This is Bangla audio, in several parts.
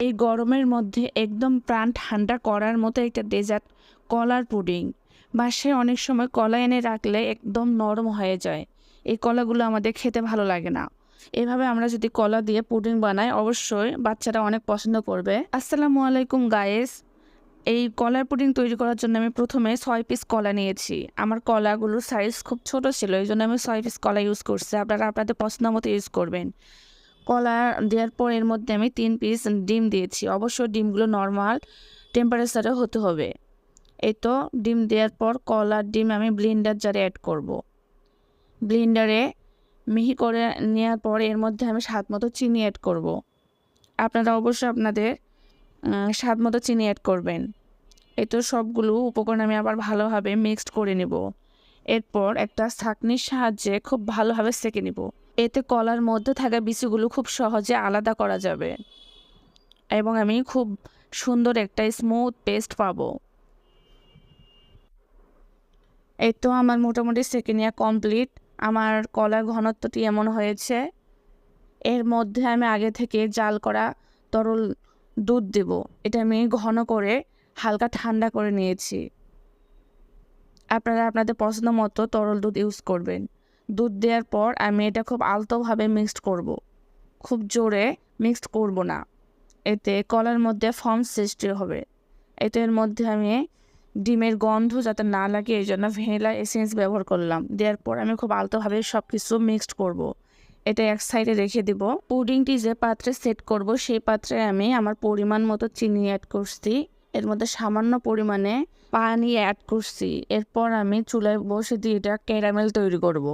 এই গরমের মধ্যে একদম প্রাণ ঠান্ডা করার মতো একটা ডেজার্ট, কলার পুডিং। বাসায় অনেক সময় কলা এনে রাখলে একদম নরম হয়ে যায়। এই কলাগুলো আমাদের খেতে ভালো লাগে না। এভাবে আমরা যদি কলা দিয়ে পুডিং বানাই, অবশ্যই বাচ্চারা অনেক পছন্দ করবে। আসসালামু আলাইকুম গায়েস এই কলার পুডিং তৈরি করার জন্য আমি প্রথমে ছয় পিস কলা নিয়েছি। আমার কলাগুলোর সাইজ খুব ছোট ছিল এই জন্য আমি ছয় পিস কলা ইউজ করছি। আপনারা আপনাদের পছন্দ মতো ইউজ করবেন। কলা দেওয়ার পর এর মধ্যে আমি তিন পিস ডিম দিয়েছি। অবশ্যই ডিমগুলো নর্মাল টেম্পারেচারে হতে হবে। এই তো ডিম দেওয়ার পর কলার ডিম আমি ব্লিন্ডার জারে অ্যাড করব। ব্লিন্ডারে মিহি করে নেওয়ার পর এর মধ্যে আমি স্বাদ মতো চিনি অ্যাড করব। আপনারা অবশ্যই আপনাদের স্বাদ মতো চিনি অ্যাড করবেন। এই তো সবগুলো উপকরণ আমি আবার ভালোভাবে মিক্সড করে নেব। এরপর একটা ছাঁকনির সাহায্যে খুব ভালোভাবে সেঁকে নেব। এতে কলার মধ্যে থাকা বিচিগুলো খুব সহজে আলাদা করা যাবে। এবং আমি খুব সুন্দর একটা স্মুথ পেস্ট পাবো। এই তো আমার মোটামুটি সেকেন্ড ইয়ার কমপ্লিট আমার কলার ঘনত্বটি এমন হয়েছে। এর মধ্যে আমি আগে থেকে জাল করা তরল দুধ দেব। এটা আমি ঘন করে হালকা ঠান্ডা করে নিয়েছি। আপনারা আপনাদের পছন্দ মতো তরল দুধ ইউজ করবেন। দুধ দেওয়ার পর আমি এটা খুব আলতোভাবে মিক্সড করব। খুব জোরে মিক্সড করব না এতে কলার মধ্যে ফর্ম সৃষ্টি হবে এতে এর মধ্যে আমি ডিমের গন্ধ যাতে না লাগে, এই জন্য ভ্যানিলা এসেন্স ব্যবহার করলাম দেওয়ার পর আমি খুব আলতোভাবে সব কিছু মিক্সড করব। এটা এক সাইডে রেখে দিব পুডিংটি যে পাত্রে সেট করব, সেই পাত্রে আমি আমার পরিমাণ মতো চিনি অ্যাড করছি এর মধ্যে সামান্য পরিমাণে পানি অ্যাড করছি এরপর আমি চুলায় বসে দিয়ে এটা ক্যারামেল তৈরি করব।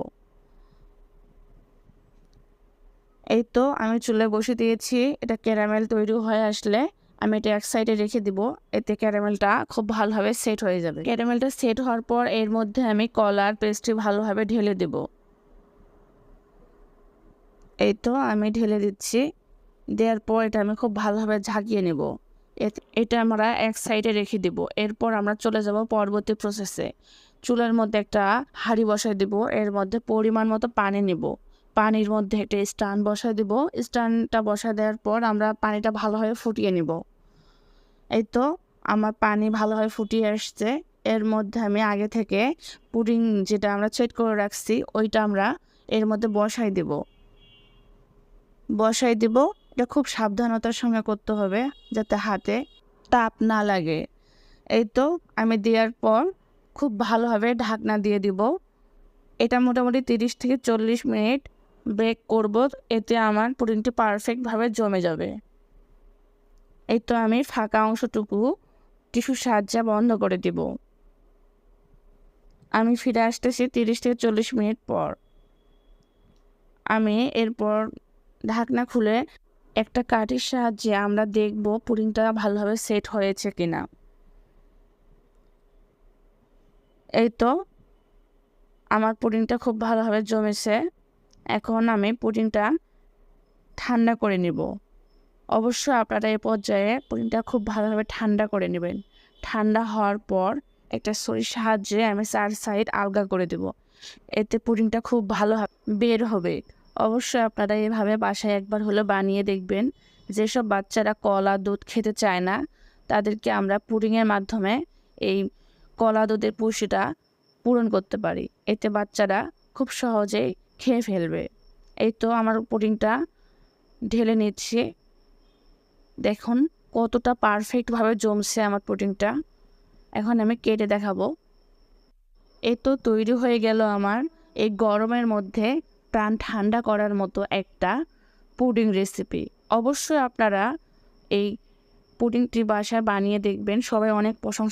এই তো আমি চুলে বসে দিয়েছি। এটা ক্যারামেল তৈরি হয়ে আসলে আমি এটা এক সাইডে রেখে দিব। এতে ক্যারামেলটা খুব ভালোভাবে সেট হয়ে যাবে। ক্যারামেলটা সেট হওয়ার পর এর মধ্যে আমি কলার পেস্ট্রি ভালোভাবে ঢেলে দেব। এই তো আমি ঢেলে দিচ্ছি। দেওয়ার পর এটা আমি খুব ভালোভাবে ঝাঁকিয়ে নেব। এটা আমরা এক সাইডে রেখে দিব। এরপর আমরা চলে যাব পরবর্তী প্রসেসে চুলার মধ্যে একটা হাঁড়ি বসাই দিব। এর মধ্যে পরিমাণ মতো পানি নেব। পানির মধ্যে একটা স্টান বসাই দিব। স্টানটা বসায় দেওয়ার পর আমরা পানিটা ভালোভাবে ফুটিয়ে নিব। এই তো আমার পানি ভালোভাবে ফুটিয়ে আসছে। এর মধ্যে আমি আগে থেকে পুডিং যেটা আমরা সেট করে রাখছি, ওইটা আমরা এর মধ্যে বসাই দিব। বসাই দিব। এটা খুব সাবধানতার সঙ্গে করতে হবে যাতে হাতে তাপ না লাগে। এই তো আমি দেওয়ার পর খুব ভালোভাবে ঢাকনা দিয়ে দিব। এটা মোটামুটি তিরিশ থেকে চল্লিশ মিনিট বেক করব, এতে আমার পুডিংটি পারফেক্টভাবে জমে যাবে। এই তো আমি ফাঁকা অংশটুকু টিস্যুর সাহায্যে বন্ধ করে দিব। আমি ফিরে আসতেছি তিরিশ থেকে চল্লিশ মিনিট পর। আমি এরপর ঢাকনা খুলে একটা কাঠির সাহায্যে আমরা দেখব পুডিংটা ভালোভাবে সেট হয়েছে কিনা। এই তো, আমার পুডিংটা খুব ভালোভাবে জমেছে। এখন আমি পুডিংটা ঠান্ডা করে নিব। অবশ্যই আপনারা এই পর্যায়ে পুডিংটা খুব ভালোভাবে ঠান্ডা করে নেবেন। ঠান্ডা হওয়ার পর একটা ছড়ির সাহায্যে আমি চার সাইড আলগা করে দেব। এতে পুডিংটা খুব ভালো বের হবে। অবশ্যই আপনারা এভাবে বাসায় একবার হলে বানিয়ে দেখবেন, যেসব বাচ্চারা কলা দুধ খেতে চায় না, তাদেরকে আমরা পুডিংয়ের মাধ্যমে এই কলা দুধের পুষিটা পূরণ করতে পারি। এতে বাচ্চারা খুব সহজেই খেয়ে ফেলবে। এই তো আমার পুডিংটা ঢেলে নিচ্ছি। দেখুন কতটা পারফেক্টভাবে জমছে আমার পুডিংটা। এখন আমি কেটে দেখাবো। এই তো তৈরি হয়ে গেল আমার এই গরমের মধ্যে প্রাণ ঠান্ডা করার মতো একটা পুডিং রেসিপি অবশ্যই আপনারা এই পুডিংটি বাসায় বানিয়ে দেখবেন, সবাই অনেক প্রশংসা